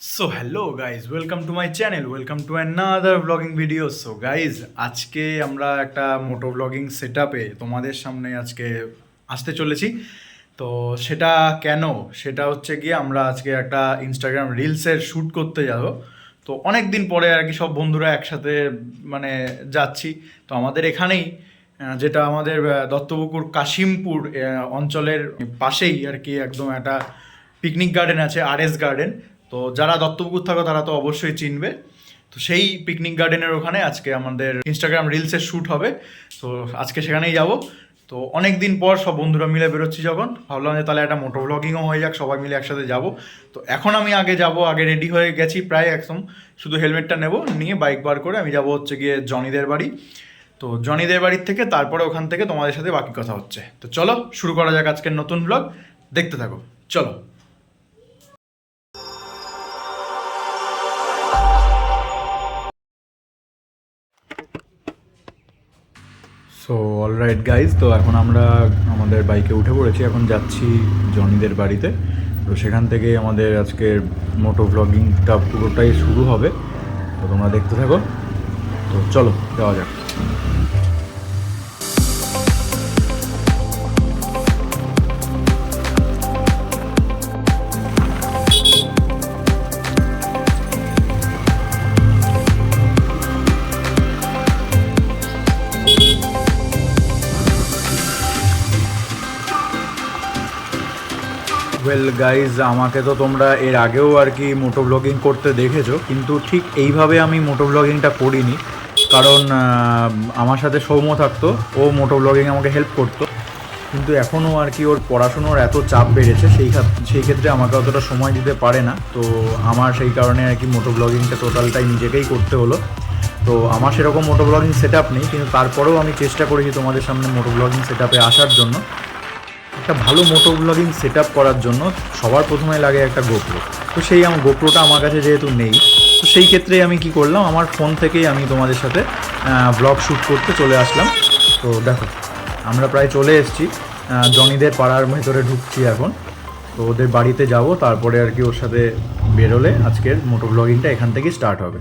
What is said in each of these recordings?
So hello guys welcome to my channel welcome to another blogging video so guys আজকে আমরা একটা মোটো blogging set তোমাদের সামনে আজকে আসতে চলেছি। তো সেটা কেন? সেটা হচ্ছে গিয়ে আমরা আজকে একটা ইনস্টাগ্রাম রিলসের শ্যুট করতে যাব। তো অনেক দিন পরে আর কি সব বন্ধুরা একসাথে মানে যাচ্ছি। তো আমাদের এখানেই যেটা আমাদের দত্তপুকুর কাশিমপুর অঞ্চলের পাশেই আর কি একদম একটা পিকনিক গার্ডেন আছে আর এস গার্ডেন তো যারা দত্তপুকুর থাকো, তারা তো অবশ্যই চিনবে। তো সেই পিকনিক গার্ডেনের ওখানে আজকে আমাদের ইনস্টাগ্রাম রিলসের শ্যুট হবে। তো আজকে সেখানেই যাব। তো অনেক দিন পর সব বন্ধুরা মিলে বেরোচ্ছি যখন। ভাবলাম যে তাহলে একটা মোটো ব্লগিংও হয়ে যাক, সবাই মিলে একসাথে যাব। তো এখন আমি আগে যাব, আগে রেডি হয়ে গেছি প্রায় একদম। শুধু হেলমেটটা নেব, নিয়ে বাইক বার করে আমি যাব হচ্ছে গিয়ে জনিদের বাড়ি। তো জনিদের বাড়ির থেকে তারপরে ওখান থেকে তোমাদের সাথে বাকি কথা হচ্ছে। তো চলো, শুরু করা যাক আজকের নতুন ব্লগ দেখতে থাকো। চলো। সো অলরাইট গাইজ তো এখন আমরা আমাদের বাইকে উঠে পড়েছি। এখন যাচ্ছি জনিদের বাড়িতে। তো সেখান থেকে আমাদের আজকের মোটো ভ্লগিংটা পুরোটাই শুরু হবে। তো তোমরা দেখতে থাকো। তো চলো, যাওয়া যাক। ওয়েল গাইজ আমাকে তো তোমরা এর আগেও আর কি মোটো ব্লগিং করতে দেখেছ, কিন্তু ঠিক এইভাবে আমি মোটো ব্লগিংটা করিনি। কারণ আমার সাথে সৌম্য থাকতো, ও মোটো ব্লগিং আমাকে হেল্প করতো। কিন্তু এখনও আর কি ওর পড়াশুনোর এত চাপ বেড়েছে, সেই সেই ক্ষেত্রে আমাকে অতটা সময় দিতে পারে না। তো আমার সেই কারণে আর কি মোটো ব্লগিংটা টোটালটাই নিজেকেই করতে হলো। তো আমার সেরকম মোটো ব্লগিং সেট নেই, কিন্তু তারপরেও আমি চেষ্টা করেছি তোমাদের সামনে মোটো ব্লগিং সেট আসার জন্য। একটা ভালো মোটো ব্লগিং সেট করার জন্য সবার প্রথমে লাগে একটা গোপ্রো তো সেই আমার গোপ্রোটা আমার কাছে যেহেতু নেই, তো সেই ক্ষেত্রে আমি কি করলাম, আমার ফোন থেকেই আমি তোমাদের সাথে ব্লগ শ্যুট করতে চলে আসলাম। তো দেখো, আমরা প্রায় চলে এসেছি জনিদের পাড়ার ভেতরে ঢুকছি এখন। তো ওদের বাড়িতে যাব, তারপরে আর কি ওর সাথে বেরোলে আজকের মোটো ব্লগিংটা এখান থেকেই স্টার্ট হবে।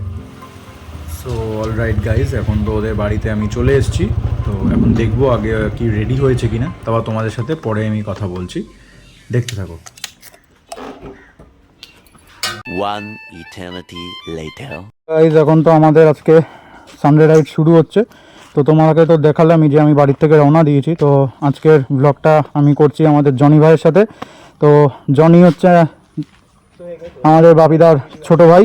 সো অল রাইট গাইজ এখন তো ওদের বাড়িতে আমি চলে এসেছি। তো এখন দেখব আগে কি রেডি হয়েছে কিনা। তারপর তোমাদের সাথে পরে আমি কথা বলছি। দেখতে থাকো। One eternity later. গাইজ এখন তো আমাদের আজকে সানডে রাইড শুরু হচ্ছে। তো তোমাকে তো দেখালামই যে আমি বাড়ির থেকে রওনা দিয়েছি। তো আজকের ব্লগটা আমি করছি আমাদের জনি ভাইয়ের সাথে। তো জনি হচ্ছে আমাদের বাপিদার ছোট ভাই।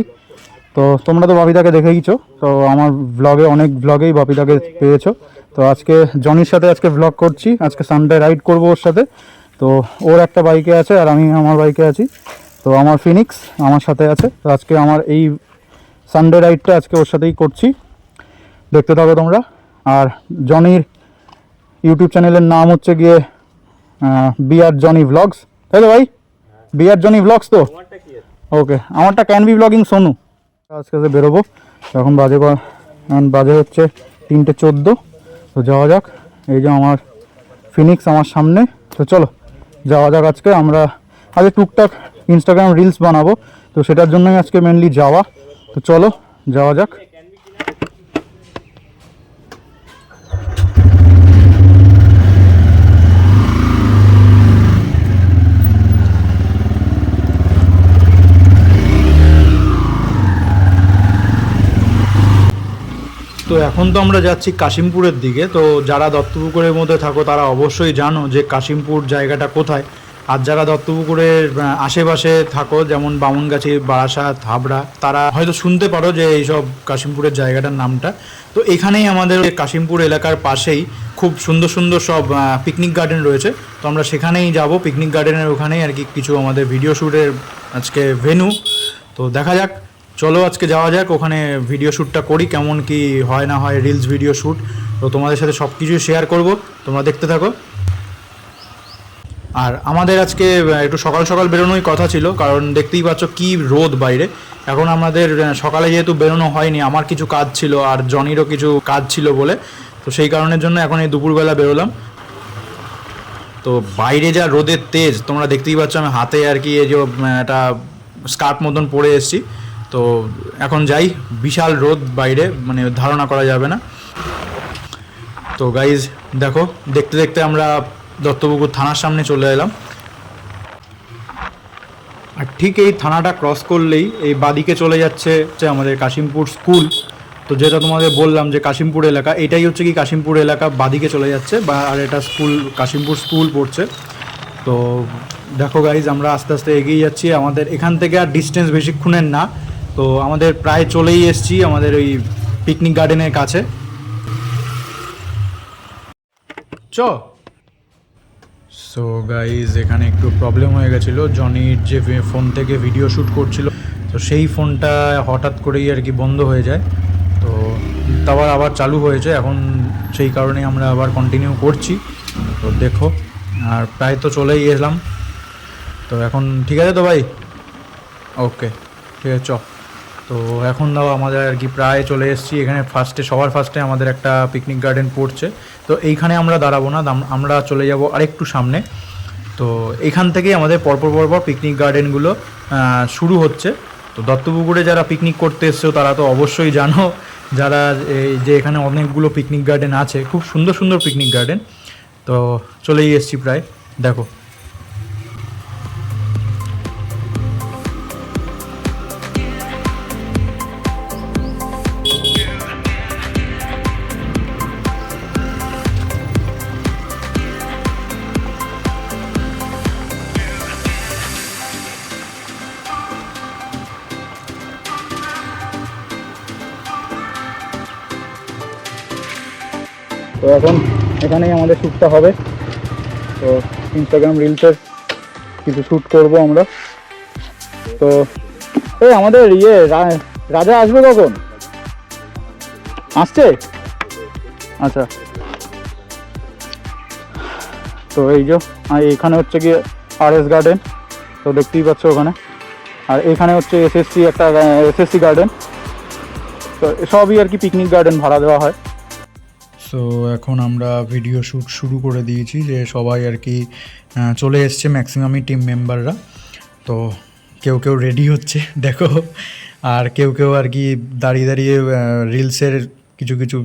তো তোমরা তো বাপিদাকে দেখেইছো। তো আমার ব্লগে অনেক ব্লগেই বাপিদাকে পেয়েছ। তো আজকে জনির সাথে আজকে ব্লগ করছি। আজকে সানডে রাইড করব ওর সাথে। তো ওর একটা বাইকে আছে আর আমি আমার বাইকে আছি। তো আমার ফিনিক্স আমার সাথে আছে। তো আজকে আমার এই সানডে রাইডটা আজকে ওর সাথেই করছি। দেখতে থাকো তোমরা। আর জনির ইউটিউব চ্যানেলের নাম হচ্ছে গিয়ে বিআর জনি ভ্লগস তাই তো ভাই? বিআর জনি ভ্লগস তো? ওকে আমারটা ক্যান বি ব্লগিং সোনু। আজকে বেরোবো এখন বাজে এখন বাজে হচ্ছে তিনটে চোদ্দ। তো যাওয়া যাক। এই যে আমার ফিনিক্স আমার সামনে। তো চলো, যাওয়া যাক আজকে। আমরা আগে টুকটাক ইনস্টাগ্রাম রিলস বানাবো। তো সেটার জন্যই আজকে মেনলি যাওয়া। তো চলো, যাওয়া যাক তো এখন তো আমরা যাচ্ছি কাশিমপুরের দিকে, তো যারা দত্তপুকুরের মধ্যে থাকো তারা অবশ্যই জানো যে কাশিমপুর জায়গাটা কোথায়। আর যারা দত্তপুকুরের আশেপাশে থাকো, যেমন বামনগাছি বারাসাত হাবড়া তারা হয়তো শুনতে পারো যে এইসব কাশিমপুরের জায়গাটার নামটা। তো এখানেই আমাদের কাশিমপুর এলাকার পাশেই খুব সুন্দর সুন্দর সব পিকনিক গার্ডেন রয়েছে। তো আমরা সেখানেই যাব পিকনিক গার্ডেনের ওখানেই আর কি কিছু আমাদের ভিডিও শ্যুটের আজকে ভেনু তো দেখা যাক চলো আজকে যাওয়া যাক, ওখানে ভিডিও শ্যুটটা করি, কেমন কি হয় না হয় রিলস ভিডিও শ্যুট তো তোমাদের সাথে সব কিছুই শেয়ার করব, তোমরা দেখতে থাকো। আর আমাদের আজকে একটু সকাল সকাল বেরোনোই কথা ছিল, কারণ দেখতেই পাচ্ছ কি রোদ বাইরে। এখন আমাদের সকালে যেহেতু বেরোনো হয়নি, আমার কিছু কাজ ছিল আর জনিরও কিছু কাজ ছিল বলে। তো সেই কারণের জন্য এখন এই দুপুরবেলা বেরোলাম। তো বাইরে যা রোদের তেজ, তোমরা দেখতেই পাচ্ছ আমি হাতে আর কি এই যে একটা স্কার্ফ মতন পরে এসেছি। তো এখন যাই, বিশাল রোদ বাইরে মানে ধারণা করা যাবে না। তো গাইজ দেখো, দেখতে দেখতে আমরা দত্তপুকুর থানার সামনে চলে এলাম। আর ঠিক এই থানাটা ক্রস করলেই এই বাদিকে চলে যাচ্ছে হচ্ছে আমাদের কাশিমপুর স্কুল তো যেটা তোমাদের বললাম যে কাশিমপুর এলাকা, এটাই হচ্ছে কি কাশিমপুর এলাকা বাদিকে চলে যাচ্ছে, বা আর এটা স্কুল কাশিমপুর স্কুল পড়ছে। তো দেখো গাইজ আমরা আস্তে আস্তে এগিয়ে যাচ্ছি। আমাদের এখান থেকে আর ডিস্টেন্স বেশিক্ষণের না। তো আমাদের প্রায় চলেই এসেছি আমাদের ওই পিকনিক গার্ডেনের কাছে। চ। সো গাইজ এখানে একটু প্রবলেম হয়ে গেছিল। জনির যে ফোন থেকে ভিডিও শ্যুট করছিল, তো সেই ফোনটা হঠাৎ করেই আর কি বন্ধ হয়ে যায়। তো তারপর আবার চালু হয়েছে। এখন সেই কারণে আমরা আবার কন্টিনিউ করছি। তো দেখো, আর প্রায় তো চলেই এলাম। তো এখন ঠিক আছে তো ভাই? ওকে ঠিক আছে, চ। তো এখন দাও আমাদের আর কি প্রায় চলে এসেছি। এখানে ফার্স্টে সবার ফার্স্টে আমাদের একটা পিকনিক গার্ডেন পড়ছে। তো এইখানে আমরা দাঁড়াবো না আমরা চলে যাব আরেকটু সামনে। তো এখান থেকেই আমাদের পরপর পরপর পিকনিক গার্ডেনগুলো শুরু হচ্ছে। তো দত্তপুকুরে যারা পিকনিক করতে এসছো, তারা তো অবশ্যই জানো, যারা এই যে এখানে অনেকগুলো পিকনিক গার্ডেন আছে, খুব সুন্দর সুন্দর পিকনিক গার্ডেন তো চলেই এসেছি প্রায়। দেখো তো এখন এখানেই আমাদের শ্যুটটা হবে। তো ইনস্টাগ্রাম রিলসের কিছু শ্যুট করব আমরা। তো এই আমাদের ইয়ে রাজা আসবে কখন? আসছে? আচ্ছা। তো এই যে এখানে হচ্ছে গিয়ে আর এস গার্ডেন তো দেখতেই পাচ্ছ ওখানে। আর এখানে হচ্ছে এসএসসি একটা এসএসসি গার্ডেন তো সবই আর কি পিকনিক গার্ডেন ভাড়া দেওয়া হয়। সো এখন আমরা ভিডিও শ্যুট শুরু করে দিয়েছি যে সবাই আর কি চলে এসছে ম্যাক্সিমামই টিম মেম্বাররা তো কেউ কেউ রেডি হচ্ছে, দেখো। আর কেউ কেউ আর কি দাঁড়িয়ে দাঁড়িয়ে রিলসের কিছু কিছু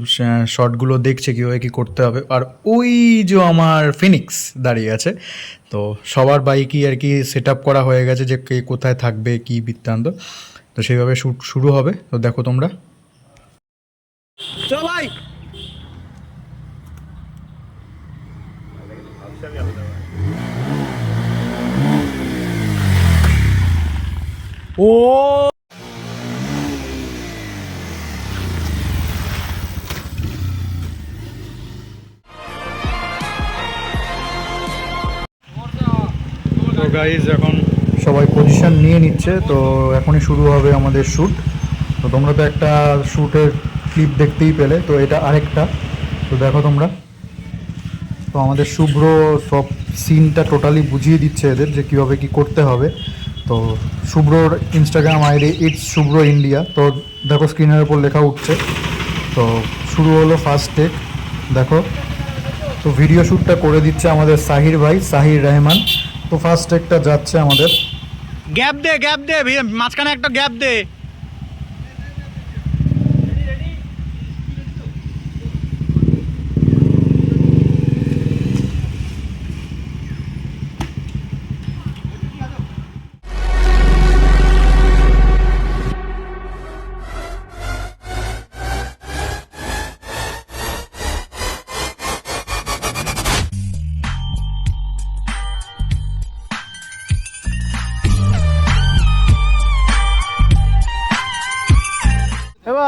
শর্টগুলো দেখছে কীভাবে কী করতে হবে। আর ওই যে আমার ফিনিক্স দাঁড়িয়ে আছে, তো সবার বাইকই আর কি সেট আপ করা হয়ে গেছে যে কে কোথায় থাকবে, কী বৃত্তান্ত। তো সেইভাবে শ্যুট শুরু হবে। তো দেখো তোমরা। তো গাইজ এখন সবাই পজিশন নিয়ে নিচ্ছে, তো এখনই শুরু হবে আমাদের শ্যুট তো তোমরা তো একটা শ্যুটের ক্লিপ দেখতেই পেলে, তো এটা আরেকটা। তো দেখো তোমরা। তো আমাদের শুভ্র সব সিনটা টোটালি বুঝিয়ে দিচ্ছে এদের যে কীভাবে কি করতে হবে। তো শুভ্রর Instagram ID it's Shubhra India তো দেখো স্ক্রিনের ওপর লেখা উঠছে। তো শুরু হলো ফার্স্ট টেক দেখো। তো ভিডিও শ্যুটটা করে দিচ্ছে আমাদের সাহির ভাই সাহির রহমান তো ফার্স্ট টেকটা যাচ্ছে আমাদের। গ্যাপ দে গ্যাপ দে, মাঝখানে একটা গ্যাপ দে।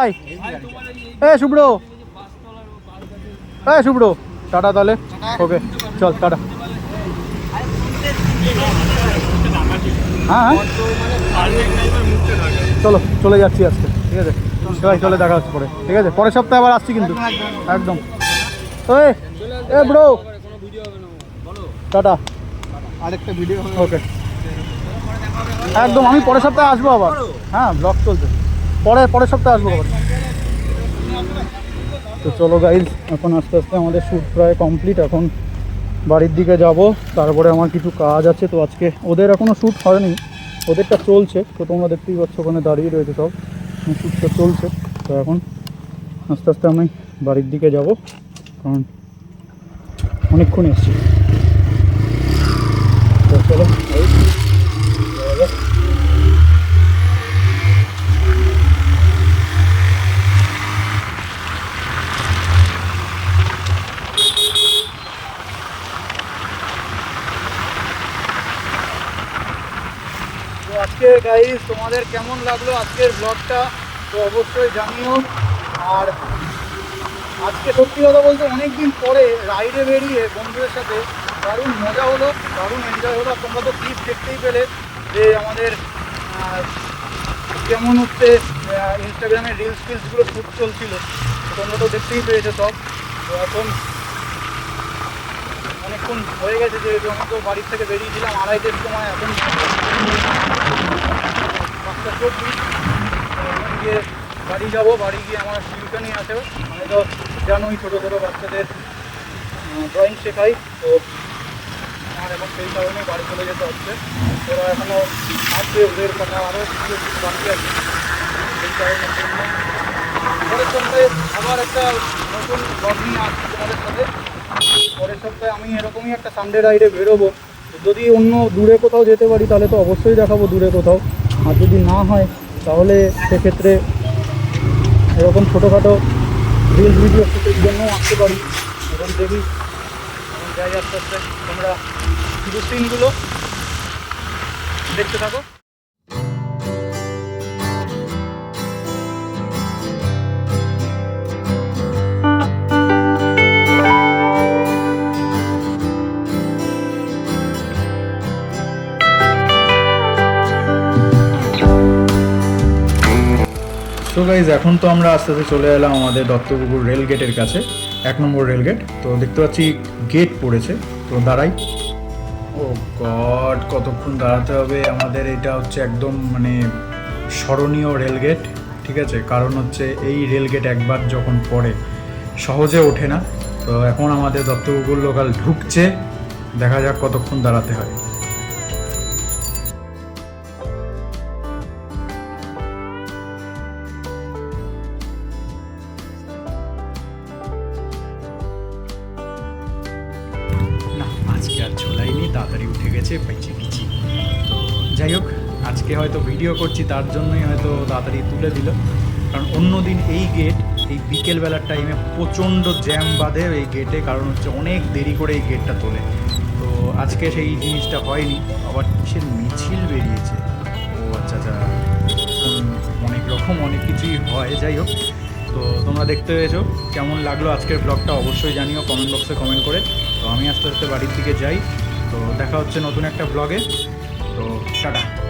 ভাই। এ শুভ্র। এ শুভ্র। টাটা তাহলে। ওকে চল টাটা। হ্যাঁ হ্যাঁ। চলো চলে যাচ্ছি আজকে ঠিক আছে? সবাই চলে দেখা হচ্ছে পরে ঠিক আছে? পরের সপ্তাহে আবার আসছি কিন্তু। একদম। ওই এ ব্রো। টাটা। আরেকটা ভিডিও ওকে। একদম আমি পরের সপ্তাহে আসব আবার। হ্যাঁ ব্লগ চলছে। পরে, পরের সপ্তাহে আসব তো চলো গাইজ এখন আস্তে আস্তে আমাদের শ্যুট প্রায় কমপ্লিট এখন বাড়ির দিকে যাব, তারপরে আমার কিছু কাজ আছে, তো আজকে ওদের এখনও শ্যুট হয়নি, ওদেরটা চলছে, তো তোমরা দেখতেই পাচ্ছ ওখানে দাঁড়িয়ে রয়েছে সব শ্যুটটা চলছে। তো এখন আস্তে আস্তে আমি বাড়ির দিকে যাব, কারণ অনেকক্ষণ এসছি। চলো আজকে গাইস তোমাদের কেমন লাগল আজকের ব্লগটা তো অবশ্যই জানিও। আর আজকে সত্যি কথা বলতে অনেক দিন পরে রাইডে বেরিয়ে বন্ধুদের সাথে দারুণ মজা হলো, দারুণ এনজয় হলো। তোমরা তো ক্লিপ দেখতেই পেলে যে আমাদের কেমন হচ্ছে ইনস্টাগ্রামে রিলস ফিলসগুলো শ্যুট চলছিল। তোমরা তো দেখতেই পেয়েছ সব। তো এখন অনেকক্ষণ হয়ে গেছে, যেহেতু আমি তো বাড়ির থেকে বেরিয়েছিলাম, আড়াইটের সময় এখন গিয়ে বাড়ি যাব, বাড়ি গিয়ে আমার টিউশনই আছে মানে তো জানোই ছোটো ছোটো বাচ্চাদের ড্রয়িং শেখাই, তো আমার এখন সেই কারণে বাড়ি চলে যেতে হচ্ছে। ওরা এখনও আসবে ওদের কথা আরও কিছু বাকি আছে। সেই জন্য পরের সপ্তাহে আবার একটা নতুন ব্লগ নিয়ে আসছি তোমাদের সাথে। পরের সপ্তাহে আমি এরকমই একটা সানডে রাইডে বেরোবো। যদি অন্য দূরে কোথাও যেতে পারি, তাহলে তো অবশ্যই দেখাবো দূরে কোথাও। আর যদি না হয়, তাহলে সেক্ষেত্রে এরকম ছোটোখাটো রিল ভিডিও শুটের জন্যও আসতে পারি। এবং দেখি। যাই আস্তে আস্তে তোমরা শুধু দেখতে থাকো। তো গাইজ এখন তো আমরা আস্তে আস্তে চলে এলাম আমাদের দত্তপুকুর রেল গেটের কাছে। এক নম্বর রেল গেট তো দেখতে পাচ্ছি গেট পড়েছে। তো দাঁড়াই। ও গড, কতক্ষণ দাঁড়াতে হবে? আমাদের এটা হচ্ছে একদম মানে স্মরণীয় রেল গেট ঠিক আছে? কারণ হচ্ছে এই রেল গেট একবার যখন পড়ে, সহজে ওঠে না। তো এখন আমাদের দত্তপুকুর লোকাল ঢুকছে। দেখা যাক কতক্ষণ দাঁড়াতে হয়। গেছে পেঁচে পিচি তো যাই হোক, আজকে হয়তো ভিডিও করছি, তার জন্যই হয়তো তাড়াতাড়ি তুলে দিল। কারণ অন্য দিন এই গেট এই বিকেলবেলার টাইমে প্রচণ্ড জ্যাম বাঁধে এই গেটে কারণ হচ্ছে অনেক দেরি করে এই গেটটা তোলে। তো আজকে সেই জিনিসটা হয়নি, আবার কিসের মিছিল বেরিয়েছে? ও আচ্ছা আচ্ছা অনেক রকম অনেক কিছুই হয়, যাই হোক। তো তোমরা দেখতে পেয়েছ, কেমন লাগল আজকের ব্লগটা অবশ্যই জানিও কমেন্ট বক্সে কমেন্ট করে। তো আমি আস্তে আস্তে বাড়ির দিকে যাই। তো দেখা হচ্ছে নতুন একটা ব্লগে তো টাটা।